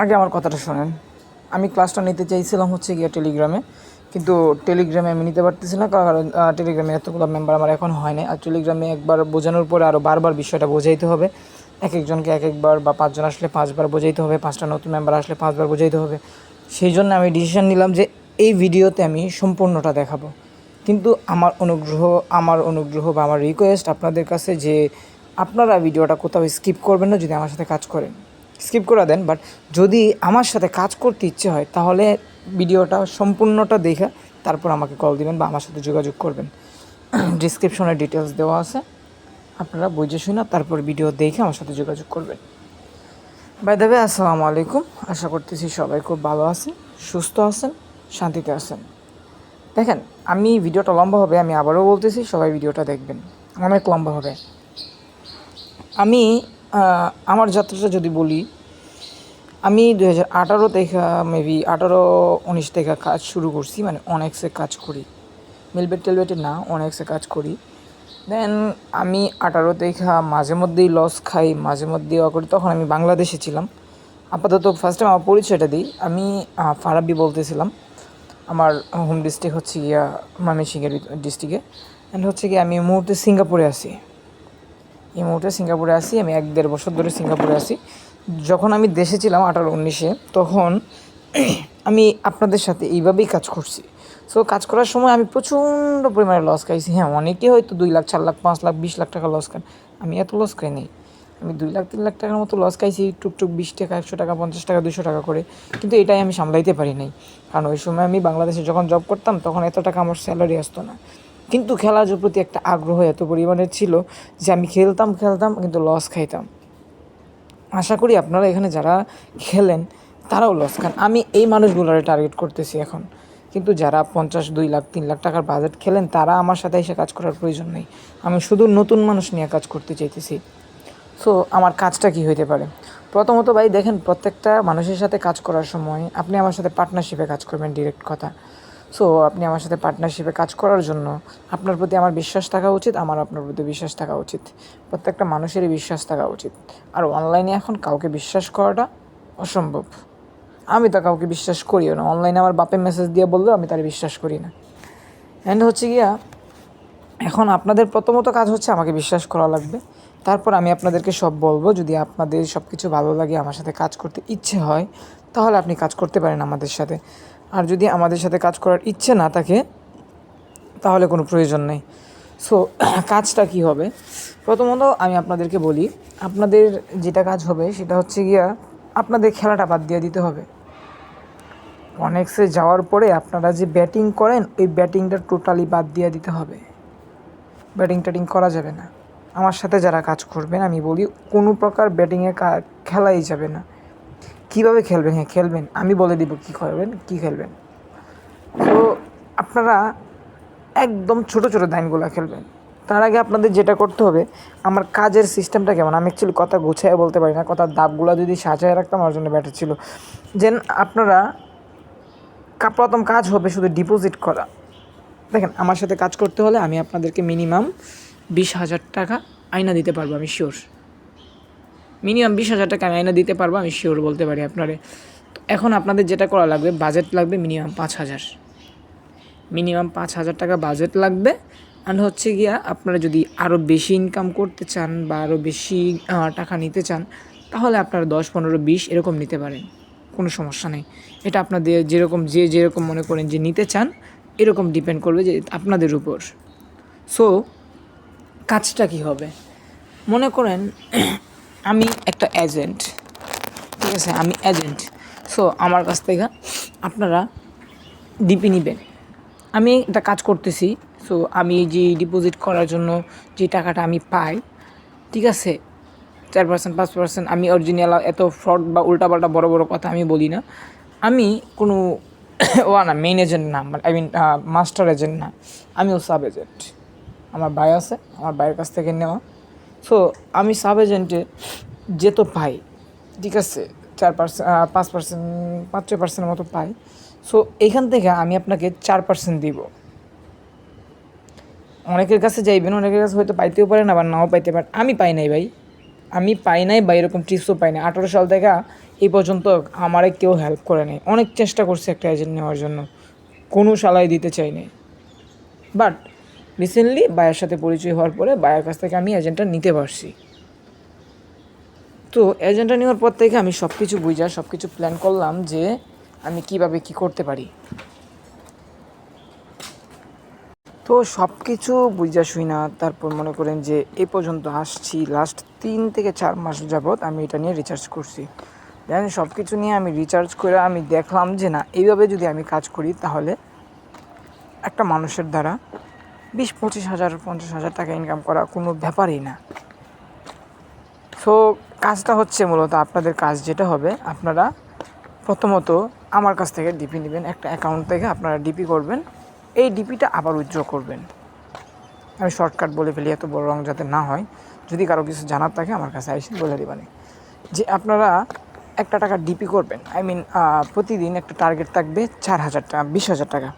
আগে আমার কথাটা শোনেন। আমি ক্লাসটা নিতে চাইছিলাম হচ্ছে গিয়ে টেলিগ্রামে কিন্তু টেলিগ্রামে আমি নিতে পারতেছি না, কারণ টেলিগ্রামে এতগুলো মেম্বার আমার এখন হয় না আর টেলিগ্রামে একবার বোঝানোর পরে আরও বারবার বিষয়টা বোঝাইতে হবে। এক একজনকে এক একবার বা পাঁচজন আসলে পাঁচবার বোঝাইতে হবে, পাঁচটা নতুন মেম্বার আসলে পাঁচবার বোঝাইতে হবে। সেই জন্য আমি ডিসিশন নিলাম যে এই ভিডিওতে আমি সম্পূর্ণটা দেখাবো। কিন্তু আমার অনুগ্রহ আমার অনুগ্রহ বা আমার রিকোয়েস্ট আপনাদের কাছে যে আপনারা ভিডিওটা কোথাও স্কিপ করবেন না যদি আমার সাথে কাজ করেন। স্কিপ করে দেন বাট যদি আমার সাথে কাজ করতে ইচ্ছে হয়, তাহলে ভিডিওটা সম্পূর্ণটা দেখে তারপর আমাকে কল দিবেন বা আমার সাথে যোগাযোগ করবেন। ডিসক্রিপশনে ডিটেলস দেওয়া আছে। আপনারা বুঝে শুনে তারপর ভিডিও দেখে আমার সাথে যোগাযোগ করবেন। বাই দেবে আসসালামু আলাইকুম। আশা করতেছি সবাই খুব ভালো আছেন, সুস্থ আছেন, শান্তিতে আছেন। দেখেন, আমি ভিডিওটা লম্বা হবে, আমি আবারও বলতেছি, সবাই ভিডিওটা দেখবেন। অনেক লম্বা হবে। আমি আমার যাত্রাটা যদি বলি আমি দু হাজার আঠারো থেকে মেবি আঠারো, উনিশ থেকে কাজ শুরু করছি মানে অনেক্সে কাজ করি। মিলবেট টেলবেটে না, অনেক্সে কাজ করি। দেন আমি আঠারো থেকে মাঝে মধ্যেই লস খাই, মাঝে মধ্যেই করি। তখন আমি বাংলাদেশে ছিলাম। আপাতত ফার্স্ট টাইম আমার পরিচয়টা দিই। আমি ফারাবি বলতেছিলাম। আমার হোম ডিস্ট্রিক্ট হচ্ছে গিয়া ময়মনসিংহের ডিস্ট্রিক্টে অ্যান্ড হচ্ছে কি আমি এই মুহূর্তে সিঙ্গাপুরে আছি। এই মুহূর্তে সিঙ্গাপুরে আছি। আমি এক দেড় বছর ধরে সিঙ্গাপুরে আছি। যখন আমি দেশে ছিলাম আঠারো উনিশে, তখন আমি আপনাদের সাথে এইভাবেই কাজ করছি। সো কাজ করার সময় আমি প্রচণ্ড পরিমাণে লস খাইছি। হ্যাঁ অনেকে হয়তো দুই লাখ, চার লাখ, পাঁচ লাখ, বিশ লাখ টাকা লস খান আমি এত লস খাই নাই। আমি দুই লাখ, তিন লাখ টাকার মতো লস খাইছি, টুকটুক বিশ টাকা, একশো টাকা, পঞ্চাশ টাকা দুশো টাকা করে। কিন্তু এটাই আমি সামলাইতে পারি নাই। কারণ ওই সময় আমি বাংলাদেশে যখন জব করতাম, তখন এত টাকা আমার স্যালারি আসতো না। কিন্তু খেলার প্রতি একটা আগ্রহ এত পরিমাণে ছিল যে আমি খেলতাম খেলতাম, কিন্তু লস খাইতাম। আশা করি আপনারা এখানে যারা খেলেন, তারাও লস খান আমি এই মানুষগুলোর টার্গেট করতেছি এখন। কিন্তু যারা পঞ্চাশ, দুই লাখ, তিন লাখ টাকার বাজেট খেলেন, তারা আমার সাথে এসে কাজ করার প্রয়োজন নেই। আমি শুধু নতুন মানুষ নিয়ে কাজ করতে চাইতেছি। সো আমার কাজটা কি হইতে পারে? প্রথমত ভাই, দেখেন প্রত্যেকটা মানুষের সাথে কাজ করার সময় আপনি আমার সাথে পার্টনারশিপে কাজ করবেন ডিরেক্ট কথা। সো আপনি আমার সাথে পার্টনারশিপে কাজ করার জন্য আপনার প্রতি আমার বিশ্বাস থাকা উচিত, আমার আপনার প্রতি বিশ্বাস থাকা উচিত। প্রত্যেকটা মানুষেরই বিশ্বাস থাকা উচিত। আর অনলাইনে এখন কাউকে বিশ্বাস করাটা অসম্ভব। আমি তো কাউকে বিশ্বাস করিও না। অনলাইনে আমার বাপে মেসেজ দিয়ে বললেও আমি তার বিশ্বাস করি না। অ্যান্ড হচ্ছে গিয়া, এখন আপনাদের প্রথমত কাজ হচ্ছে আমাকে বিশ্বাস করা লাগবে। তারপর আমি আপনাদেরকে সব বলব, যদি আপনাদের সব কিছু ভালো লাগে, আমার সাথে কাজ করতে ইচ্ছে হয়, তাহলে আপনি কাজ করতে পারেন আমাদের সাথে। আর যদি আমাদের সাথে কাজ করার ইচ্ছে না থাকে, তাহলে কোনো প্রয়োজন নেই। সো কাজটা কি হবে? প্রথমত আমি আপনাদেরকে বলি, আপনাদের যেটা কাজ হবে সেটা হচ্ছে গিয়া আপনাদের খেলাটা বাদ দিয়ে দিতে হবে। অনেক্সে যাওয়ার পরে আপনারা যে ব্যাটিং করেন, ওই ব্যাটিংটা টোটালি বাদ দিয়ে দিতে হবে। ব্যাটিং ট্যাটিং করা যাবে না। আমার সাথে যারা কাজ করবেন, আমি বলি কোনো প্রকার ব্যাটিংয়ে খেলাই যাবে না। কীভাবে খেলবেন? হ্যাঁ খেলবেন। আমি বলে দিব কী করবেন, কী খেলবেন। তো আপনারা একদম ছোট ছোট দাইনগুলো খেলবেন। তার আগে আপনাদের যেটা করতে হবে, আমার কাজের সিস্টেমটা কেমন? আমি অ্যাকচুয়ালি কথা গুছিয়ে বলতে পারি না কথার দাগগুলো যদি সাজায় রাখতাম, আমার জন্য ব্যাটার ছিল। যেন আপনারা প্রথম কাজ হবে শুধু ডিপোজিট করা। দেখেন, আমার সাথে কাজ করতে হলে আমি আপনাদেরকে মিনিমাম বিশ হাজার টাকা আয়না দিতে পারব, আমি শিওর মিনিমাম বিশ হাজার টাকা আমি আয়না দিতে পারব, আমি শিওর বলতে পারি আপনারে। এখন আপনাদের যেটা করা লাগবে বাজেট লাগবে মিনিমাম পাঁচ হাজার। মিনিমাম পাঁচ হাজার টাকা বাজেট লাগবে। অ্যান্ড হচ্ছে গিয়া আপনারা যদি আরও বেশি ইনকাম করতে চান বা আরও বেশি টাকা নিতে চান, তাহলে আপনারা দশ, পনেরো, বিশ এরকম নিতে পারেন। কোনো সমস্যা নেই। এটা আপনাদের যেরকম, যে যেরকম মনে করেন যে নিতে চান, এরকম ডিপেন্ড করবে যে আপনাদের উপর। সো কাজটা কি হবে? মনে করেন আমি একটা এজেন্ট ঠিক আছে? আমি এজেন্ট সো আমার কাছ থেকে আপনারা ডিপি নেবেন। আমি একটা কাজ করতেছি। সো আমি যে ডিপোজিট করার জন্য যে টাকাটা আমি পাই, ঠিক আছে? চার পার্সেন্ট পাঁচ পার্সেন্ট আমি অরিজিনাল এত ফ্রড বা উল্টাপাল্টা বড় বড় কথা আমি বলি না। আমি কোনো, ও না মেইন এজেন্ট না আই মিন মাস্টার এজেন্ট না। আমিও সাব এজেন্ট আমার ভাই আছে, আমার ভাইয়ের কাছ থেকে নেওয়া। সো আমি সাব এজেন্টে যে তো পাই, ঠিক আছে? চার পার্সেন্ট পাঁচ পার্সেন্ট পাঁচ, ছয় পার্সেন্টের মতো পাই। সো এখান থেকে আমি আপনাকে চার পার্সেন্ট দিব। অনেকের কাছে যাইবেন, অনেকের কাছে হয়তো পাইতেও পারেন, আবার নাও পাইতে পারেন। আমি পাই নাই ভাই। আমি পাই নাই বা এরকম টিপসও পাই নাই। আঠারো সাল থেকে এই পর্যন্ত আমারে কেউ হেল্প করে নাই। অনেক চেষ্টা করছে একটা এজেন্ট নেওয়ার জন্য। কোনো সালাই দিতে চাই নাই। বাট রিসেন্টলি বায়ের সাথে পরিচয় হওয়ার পরে বায়ের কাছ থেকে আমি এজেন্টটা নিতে পারছি। তো এজেন্টটা নেওয়ার পর থেকে আমি সব কিছু বুঝা সব কিছু প্ল্যান করলাম যে আমি কীভাবে কি করতে পারি। তো সব কিছু বুঝা শুই না, তারপর মনে করেন যে এ পর্যন্ত আসছি লাস্ট তিন থেকে চার মাস যাবৎ আমি এটা নিয়ে রিচার্জ করছি। দেন সব কিছু নিয়ে আমি রিচার্জ করে আমি দেখলাম যে না, এইভাবে যদি আমি কাজ করি তাহলে একটা মানুষের দ্বারা বিশ, পঁচিশ হাজার, পঞ্চাশ হাজার টাকা ইনকাম করা কোনো ব্যাপারই না। সো কাজটা হচ্ছে মূলত আপনাদের কাজ যেটা হবে, আপনারা প্রথমত আমার কাছ থেকে ডিপি নেবেন, একটা অ্যাকাউন্ট থেকে আপনারা ডিপি করবেন, এই ডিপিটা আবার উজ্জ্বল করবেন। আমি শর্টকাট বলে ফেলি, এত বড় রং যাতে না হয়। যদি কারও কিছু জানার থাকে, আমার কাছে এসে বলে দেবানি। যে আপনারা একটা টাকা ডিপি করবেন আই মিন প্রতিদিন একটা টার্গেট থাকবে চার হাজার টাকা, বিশ হাজার টাকা।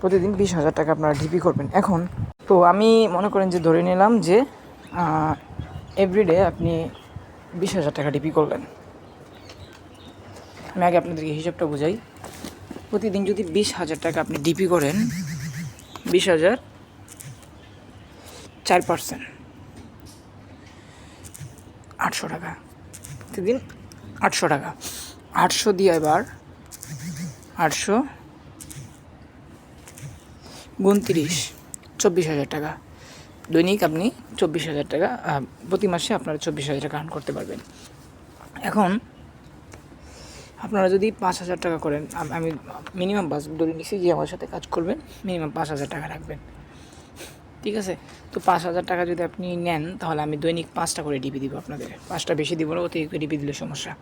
প্রতিদিন বিশ হাজার টাকা আপনারা ডিপি করবেন। এখন, তো আমি মনে করেন যে ধরে নিলাম যে এভরিডে আপনি বিশ হাজার টাকা ডিপি করলেন। আমি আগে আপনাদেরকে হিসাবটা বুঝাই। প্রতিদিন যদি বিশ হাজার টাকা আপনি ডিপি করেন, বিশ হাজার চার পার্সেন্ট আটশো টাকা। প্রতিদিন আটশো টাকা। আটশো দিয়ে এবার আটশো উনত্রিশ, চব্বিশ হাজার টাকা। দৈনিক আপনি চব্বিশ হাজার টাকা প্রতি মাসে আপনারা চব্বিশ হাজার টাকা আর্ন করতে পারবেন। এখন আপনারা যদি পাঁচ হাজার টাকা করেন, আমি মিনিমাম বাস ধরে নিচ্ছি যে আমার সাথে কাজ করবেন মিনিমাম পাঁচ হাজার টাকা রাখবেন। ঠিক আছে? তো পাঁচ হাজার টাকা যদি আপনি নেন, তাহলে আমি দৈনিক পাঁচটা করে ডিপি দিব আপনাদের। পাঁচটা বেশি দিব না, অতিরিক্ত ডিপি দিলে সমস্যা।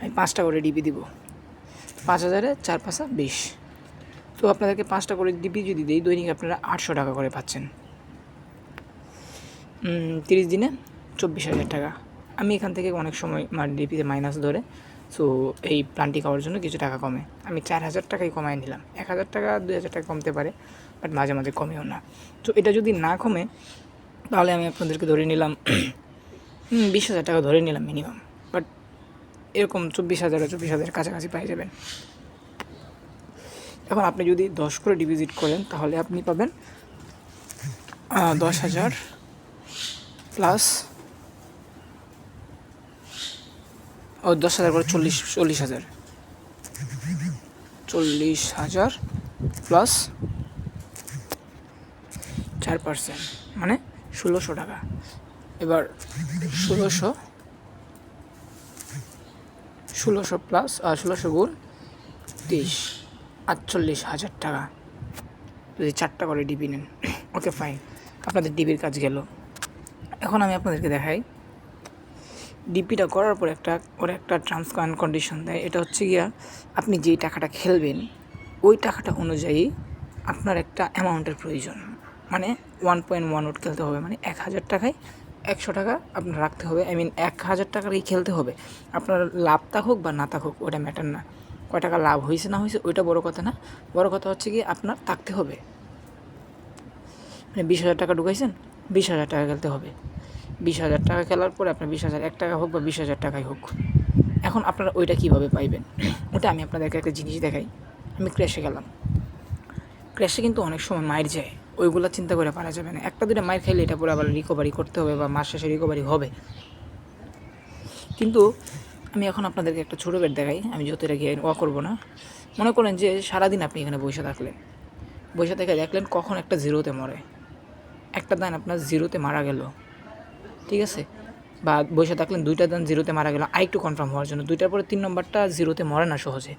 আমি পাঁচটা করে ডিপি দিব। পাঁচ হাজারে চার পাঁচা বিশ। তো আপনাদেরকে পাঁচটা করে ডিপি যদি দিই, দৈনিক আপনারা আটশো টাকা করে পাচ্ছেন। তিরিশ দিনে চব্বিশ হাজার টাকা। আমি এখান থেকে অনেক সময় আমার ডিপিতে মাইনাস ধরে সো এই প্ল্যানটি খাওয়ার জন্য কিছু টাকা কমে। আমি চার হাজার টাকাই কমাই নিলাম। এক হাজার টাকা, দুই হাজার টাকা কমতে পারে বাট মাঝে মাঝে কমেও না। তো এটা যদি না কমে, তাহলে আমি আপনাদেরকে ধরে নিলাম বিশ হাজার টাকা ধরে নিলাম মিনিমাম বাট এরকম চব্বিশ হাজার চব্বিশ হাজার কাছাকাছি পাই যাবেন। এখন আপনি যদি দশ করে ডিপোজিট করেন, তাহলে আপনি পাবেন দশ হাজার প্লাস ও, দশ হাজার করে চল্লিশ চল্লিশ হাজার। চল্লিশ হাজার প্লাস চার পার্সেন্ট মানে ষোলোশো টাকা। এবার ষোলোশো ষোলোশো প্লাস ষোলোশো গুণ তেইশ আটচল্লিশ হাজার টাকা। যদি চারটা করে ডিবি নেন, ওকে ফাইন আপনাদের ডিবির কাজ গেল। এখন আমি আপনাদেরকে দেখাই। ডিপিটা করার পর একটা, ওর একটা টার্মস অ্যান্ড কন্ডিশন দেয়। এটা হচ্ছে গিয়া, আপনি যেই টাকাটা খেলবেন, ওই টাকাটা অনুযায়ী আপনার একটা অ্যামাউন্টের প্রয়োজন। মানে ওয়ান পয়েন্ট ওয়ান ওট খেলতে হবে। মানে এক হাজার টাকায় একশো টাকা আপনার রাখতে হবে। আই মিন এক হাজার টাকারই খেলতে হবে। আপনার লাভ থাকুক বা না থাকুক ওটা ম্যাটার না। কয় টাকা লাভ হয়েছে না হয়েছে ওইটা বড় কথা না। বড় কথা হচ্ছে কি আপনার থাকতে হবে। মানে বিশ হাজার টাকা ঢুকাইছেন, বিশ হাজার টাকা খেলতে হবে। বিশ হাজার টাকা খেলার পরে আপনার বিশ হাজার, এক টাকা হোক বা বিশ হাজার টাকাই হোক, এখন আপনারা ওইটা কীভাবে পাইবেন? ওটা আমি আপনাদেরকে একটা জিনিস দেখাই। আমি ক্র্যাশে গেলাম। ক্র্যাশে কিন্তু অনেক সময় মায়ের যায়। ওইগুলো চিন্তা করে পারা যাবে না। একটা দুটো মায়ের খাইলে এটা পরে আবার রিকভারি করতে হবে বা মাস শেষে রিকভারি হবে। কিন্তু আমি এখন আপনাদেরকে একটা ছোটো বেড দেখাই। আমি যত এটা গিয়ে ওয়া করব না। মনে করেন যে সারাদিন আপনি এখানে বসে থাকলেন। বসে থেকে দেখলেন কখন একটা জিরোতে মরে। একটা দান আপনার জিরোতে মারা গেল। ঠিক আছে? বা বসে থাকলেন দুইটা দান জিরোতে মারা গেল। আরেকটু কনফার্ম হওয়ার জন্য। দুইটার পরে তিন নম্বরটা জিরোতে মরে না সহজে।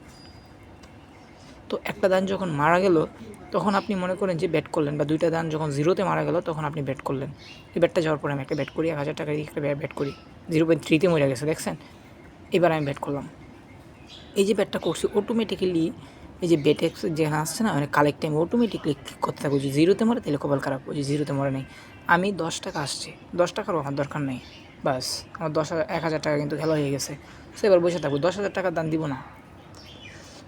তো একটা দান যখন মারা গেল, তখন আপনি মনে করেন যে ব্যাট করলেন বা দুইটা দান যখন জিরোতে মারা গেল, তখন আপনি ব্যাট করলেন। এই ব্যাটটা যাওয়ার পরে আমি একটা ব্যাট করি, এক হাজার টাকা দিয়ে একটা ব্যাট করি। জিরো পয়েন্ট থ্রিতে মরে গেছে, দেখছেন? এবার আমি ব্যাট করলাম। এই যে ব্যাটটা করছি অটোমেটিক্যালি এই যে বেট এক্স যেখানে আসছে না মানে কালেক্ট টাইম অটোমেটিকলি করতে থাকব। যে জিরোতে মরে, তাহলে কপাল খারাপ। ওই জিরোতে মরে নেই। আমি দশ টাকা আসছে। দশ টাকারও আমার দরকার নেই। বাস, আমার দশ হাজার, এক হাজার টাকা কিন্তু খেলা হয়ে গেছে। সে এবার বসে থাকব। দশ হাজার টাকার দান দিব না।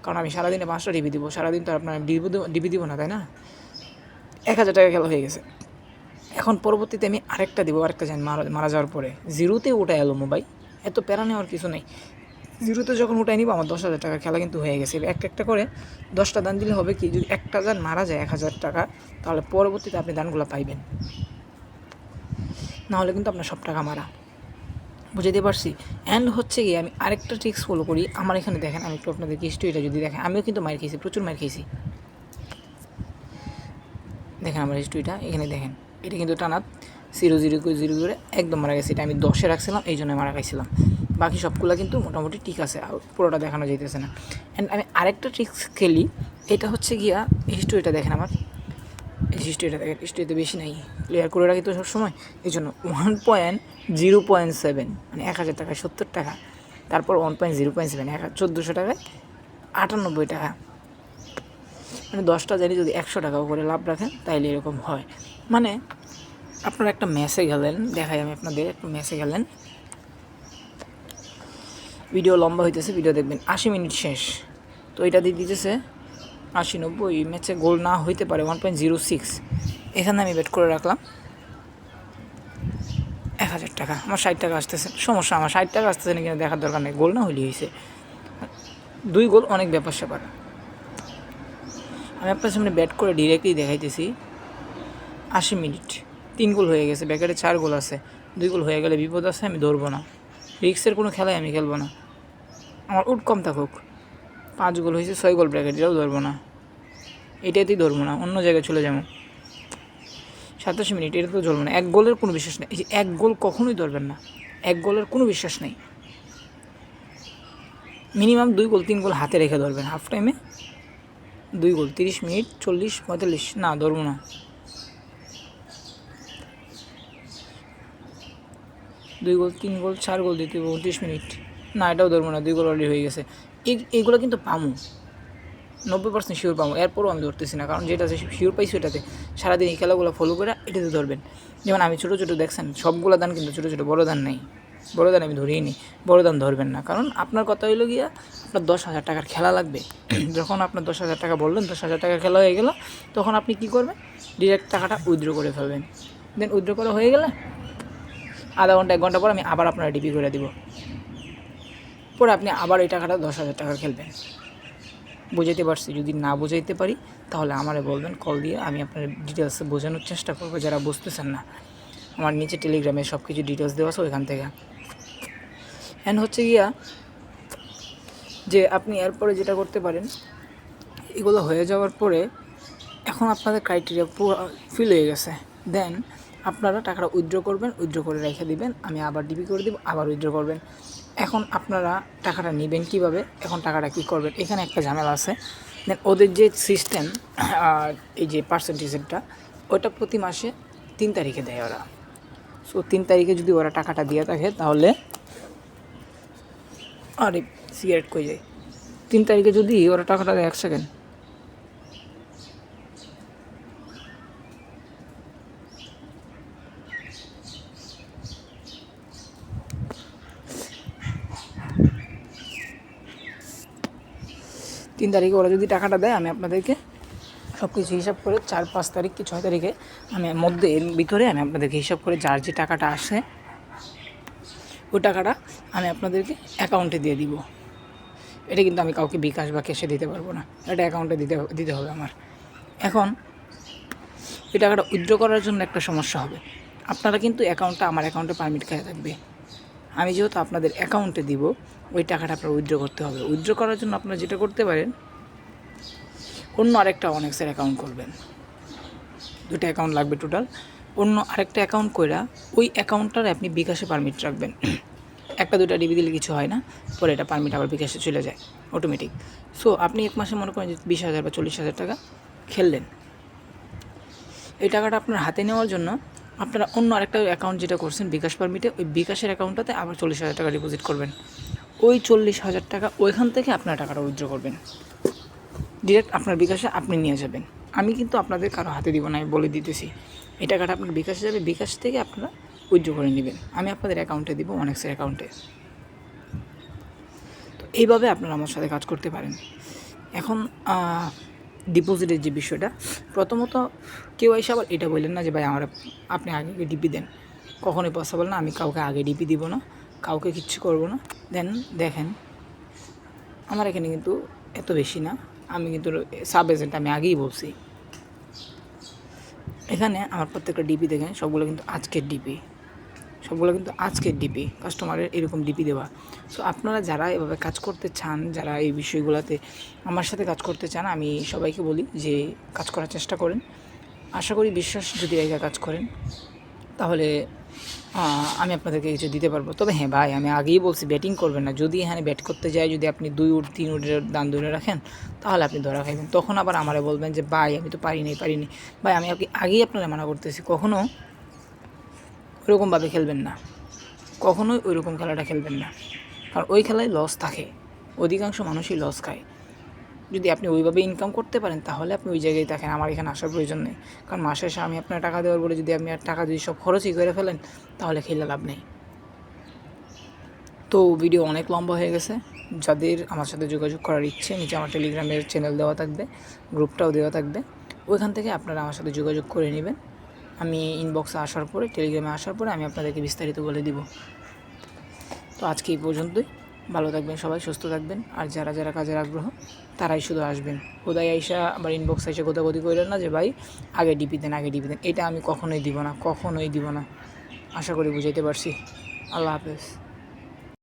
কারণ আমি সারাদিনে পাঁচটা ডিবি দিব। সারাদিন তো আপনার ডিবি ডিবি দিব না, তাই না? এক হাজার টাকা খেলা হয়ে গেছে। এখন পরবর্তীতে আমি আরেকটা দিব, আরেকটা জানি, মারা মারা যাওয়ার পরে। জিরোতে ওটা এলো মোবাইল এত প্যারা নেওয়ার কিছু নেই। জিরোতে যখন ওটাই নিব, আমার দশ হাজার টাকা খেলা কিন্তু হয়ে গেছে। এক একটা করে দশটা দান দিলে হবে কি, যদি একটা দান মারা যায় এক হাজার টাকা, তাহলে পরবর্তীতে আপনি দানগুলো পাইবেন। নাহলে কিন্তু আপনার সব টাকা মারা। বুঝাইতে পারছি? অ্যান্ড হচ্ছে গিয়ে আমি আরেকটা ট্রিক্স ফলো করি। আমার এখানে দেখেন, আমি একটু আপনাদেরকে হিস্ট্রিটা যদি দেখেন, আমিও কিন্তু মার খেয়েছি, প্রচুর মার খেয়েছি। দেখেন আমার হিস্ট্রিটা এখানে দেখেন, এটা কিন্তু টানা জিরো জিরো করে জিরো করে একদম মারা গেছে। এটা আমি দশে রাখছিলাম, এই জন্য মারা গেছিলাম বাকি সবগুলো কিন্তু মোটামুটি ঠিক আছে, আর পুরোটা দেখানো যাইতেছে না। অ্যান্ড আমি আরেকটা ট্রিক্স খেলি, এটা হচ্ছে গিয়া হিস্ট্রিটা দেখেন আমার। হিস্ট্রিটা দেখেন হিস্ট্রিতে বেশি নাই। ক্লিয়ার করে রাখি তো সবসময়। এই জন্য one point zero point seven মানে এক হাজার টাকায় সত্তর টাকা। তারপর one point zero point seven এক চোদ্দোশো টাকায় আটানব্বই টাকা। মানে দশটা জানি যদি একশো টাকাও করে লাভ রাখেন, তাইলে এরকম হয়। মানে আপনারা একটা ম্যাসে গেলেন দেখাই আমি আপনাদের একটু ম্যাসে গেলেন ভিডিও লম্বা হইতেছে ভিডিও দেখবেন, আশি মিনিট শেষ। তো এটা দিয়ে দিতেছে আশি নব্বই ম্যাচে গোল না হইতে পারে ওয়ান পয়েন্ট জিরো সিক্স এখানে আমি বেট করে রাখলাম। এক হাজার টাকা, আমার ষাট টাকা আসতেছে। সমস্যা, আমার ষাট টাকা আসতেছে না কিনা দেখার দরকার নেই গোল না হইলে হয়েছে দুই গোল অনেক ব্যাপার স্যাপার। আমি আপনার সামনে ব্যাট করে ডিরেক্টলি দেখাইতেছি, আশি মিনিট। তিন গোল হয়ে গেছে ব্যাকেটে চার গোল আছে। দুই গোল হয়ে গেলে বিপদ আছে, আমি ধরবো না। রিক্সের কোনো খেলায় আমি খেলব না। আমার উট কম থাকুক। পাঁচ গোল হয়েছে, ছয় গোল ব্র্যাকেট, এটাও ধরবো না। এটাতেই ধরবো না, অন্য জায়গায় চলে যাব। সাতাশ মিনিট, এটা তো ধরবো না। এক গোলের কোনো বিশ্বাস নেই। এই যে এক গোল কখনোই ধরবেন না। এক গোলের কোনো বিশ্বাস নেই। মিনিমাম দুই গোল, তিন গোল হাতে রেখে ধরবেন। হাফ টাইমে দুই গোল, তিরিশ মিনিট, চল্লিশ, পঁয়তাল্লিশ, না, ধরবো না। দুই গোল, তিন গোল, চার গোল দিতে হবে উনত্রিশ মিনিট। না, এটাও ধরবো না, দুই গোল অলরেডি হয়ে গেছে। এই এইগুলো কিন্তু পামু। নব্বই পার্সেন্ট শিওর পাবো এরপরও আমি ধরতেছি না, কারণ যেটা আছে শিওর পাইছি ওটাতে। সারাদিন এই খেলাগুলো ফলো করে এটাতে ধরবেন। যেমন আমি ছোটো ছোটো, দেখছেন, সবগুলো দান কিন্তু ছোটো ছোটো, বড় দান নেই। বড় দান আমি ধরিয়ে নিই বড় দান ধরবেন না। কারণ আপনার কথা হইল গিয়া, আপনার দশ হাজার টাকার খেলা লাগবে। যখন আপনার দশ হাজার টাকা বললেন, দশ হাজার টাকা খেলা হয়ে গেল, তখন আপনি কী করবেন? ডিরেক্ট টাকাটা উইথড্র করে ফেলবেন। দেন উইথড্র করা হয়ে গেলে আধা ঘণ্টা, এক ঘণ্টা পর আমি আবার আপনার ডিপি করে দিব। পরে আপনি আবার এই টাকাটা দশ হাজার টাকা খেলবেন। বুঝাইতে পারছি, যদি না বুঝাইতে পারি, তাহলে আমারে বলবেন কল দিয়ে আমি আপনার ডিটেলসে বোঝানোর চেষ্টা করব। যারা বুঝতেছেন না, আমার নিচে টেলিগ্রামে সব কিছু ডিটেলস দেওয়া আছে ওইখান থেকে। অ্যান্ড হচ্ছে গিয়া যে আপনি এরপরে যেটা করতে পারেন, এগুলো হয়ে যাওয়ার পরে এখন আপনাদের ক্রাইটেরিয়া পুরো ফিল হয়ে গেছে। দেন আপনারা টাকাটা উইথড্র করবেন উইথড্র করে রেখে দিবেন, আমি আবার ডিপি করে দিব, আবার উইথড্র করবেন। এখন আপনারা টাকাটা নেবেন কীভাবে, এখন টাকাটা কি করবেন, এখানে একটা ঝামেলা আছে। দেন ওদের যে সিস্টেম এই যে পার্সেন্টেজেরটা ওটা প্রতি মাসে তিন তারিখে দেয় ওরা। সো তিন তারিখে যদি ওরা টাকাটা দিয়ে থাকে, তাহলে আরে, সিগারেট কই যায়? তিন তারিখে যদি ওরা টাকাটা দেয়, এক সেকেন্ড তিন তারিখে ওরা যদি টাকাটা দেয়, আমি আপনাদেরকে সব কিছু হিসাব করে চার, পাঁচ তারিখ কি ছয় তারিখে আমি মধ্যে এর ভিতরে আমি আপনাদেরকে হিসাব করে যার যে টাকাটা আসে, ওই টাকাটা আমি আপনাদেরকে অ্যাকাউন্টে দিয়ে দিব। এটা কিন্তু আমি কাউকে বিকাশ বা ক্যাশে দিতে পারব না। এটা অ্যাকাউন্টে দিতে দিতে হবে আমার। এখন এই টাকাটা উইথড্র করার জন্য একটা সমস্যা হবে। আপনারা কিন্তু অ্যাকাউন্টটা আমার অ্যাকাউন্টে পারমিট খেয়ে থাকবে। আমি যেহেতু আপনাদের অ্যাকাউন্টে দিব, ওই টাকাটা আপনার উইথড্র করতে হবে। উইথড্র করার জন্য আপনারা যেটা করতে পারেন, অন্য আরেকটা অনেক্সের অ্যাকাউন্ট করবেন। দুটো অ্যাকাউন্ট লাগবে টোটাল অন্য আরেকটা অ্যাকাউন্ট কইরা ওই অ্যাকাউন্টটার আপনি বিকাশে পারমিট রাখবেন। একটা দুটা ডিবি দিলে কিছু হয় না, পরে এটা পারমিট আবার বিকাশে চলে যায় অটোমেটিক সো আপনি এক মাসে মনে করেন যে বিশ হাজার বা চল্লিশ হাজার টাকা খেললেন। এই টাকাটা আপনার হাতে নেওয়ার জন্য আপনারা অন্য আরেকটা অ্যাকাউন্ট যেটা করছেন বিকাশ পারমিটে ওই বিকাশের অ্যাকাউন্টটাতে আবার চল্লিশ হাজার টাকা ডিপোজিট করবেন। ওই চল্লিশ হাজার টাকা ওইখান থেকে আপনার টাকাটা উইথড্র করবেন। ডিরেক্ট আপনার বিকাশে আপনি নিয়ে যাবেন। আমি কিন্তু আপনাদের কারও হাতে দিব না, আমি বলে দিতেছি। এই টাকাটা আপনার বিকাশে যাবে, বিকাশ থেকে আপনারা উইথড্র করে নেবেন। আমি আপনাদের অ্যাকাউন্টে দিব অনেক্সের অ্যাকাউন্টে তো এইভাবে আপনারা আমার সাথে কাজ করতে পারেন। এখন ডিপোজিটের যে বিষয়টা, প্রথমত কেউ এসে আবার এটা বললেন না যে, ভাই, আমার, আপনি আগে ডিপি দেন। কখনোই পসিবল না, আমি কাউকে আগে ডিপি দিব না, কাউকে কিচ্ছু করব না। দেন, দেখেন, আমার এখানে কিন্তু এত বেশি না, আমি কিন্তু সাব এজেন্ট আমি আগেই বলছি। এখানে আমার প্রত্যেকটা ডিপি দেখেন, সবগুলো কিন্তু আজকের ডিপি সবগুলো কিন্তু আজকের ডিপি কাস্টমারের এরকম ডিপি দেওয়া। সো আপনারা যারা এভাবে কাজ করতে চান, যারা এই বিষয়গুলোতে আমার সাথে কাজ করতে চান, আমি সবাইকে বলি যে কাজ করার চেষ্টা করেন। আশা করি বিশ্বাস যদি রেখে কাজ করেন, তাহলে আমি আপনাদেরকে কিছু দিতে পারব। তবে হ্যাঁ ভাই, আমি আগেই বলছি ব্যাটিং করবেন না। যদি এখানে ব্যাট করতে যায়, যদি আপনি দুই উঠ, তিন উঠের দান ধরে রাখেন, তাহলে আপনি ধরা খাইবেন। তখন আবার আমারে বলবেন যে, ভাই, আমি তো পারিনি পারিনি ভাই, আমি আপনি আগেই আপনারা মানা করতেছি। কখনো ওরকমভাবে খেলবেন না। কখনোই ওইরকম খেলাটা খেলবেন না। কারণ ওই খেলায় লস থাকে। অধিকাংশ মানুষই লস খায়। যদি আপনি ওইভাবে ইনকাম করতে পারেন, তাহলে আপনি ওই জায়গায় থাকেন। আমার এখানে আসার প্রয়োজন নেই। কারণ মাসে শেষে আমি আপনার টাকা দেওয়ার পরে যদি আপনি আর টাকা যদি সব খরচই করে ফেলেন, তাহলে খেলে লাভ নেই। তো ভিডিও অনেক লম্বা হয়ে গেছে। যাদের আমার সাথে যোগাযোগ করার ইচ্ছে, নিচে আমার টেলিগ্রামের চ্যানেল দেওয়া থাকবে গ্রুপটাও দেওয়া থাকবে। ওইখান থেকে আপনারা আমার সাথে যোগাযোগ করে নেবেন। আমি ইনবক্সে আসার পরে টেলিগ্রামে আসার পরে আমি আপনাদেরকে বিস্তারিত বলে দিব। তো আজকে এই পর্যন্তই। ভালো থাকবেন সবাই, সুস্থ থাকবেন। আর যারা যারা কাজের আগ্রহ, তারাই শুধু আসবেন। খোদাই আইসা আবার ইনবক্স এসে কোথাও কইলেন না যে, ভাই, আগে ডিপি দেন, আগে ডিপি দেন। এটা আমি কখনোই দিব না, কখনোই দিব না। আশা করি বুঝাইতে পারছি। আল্লাহ হাফেজ।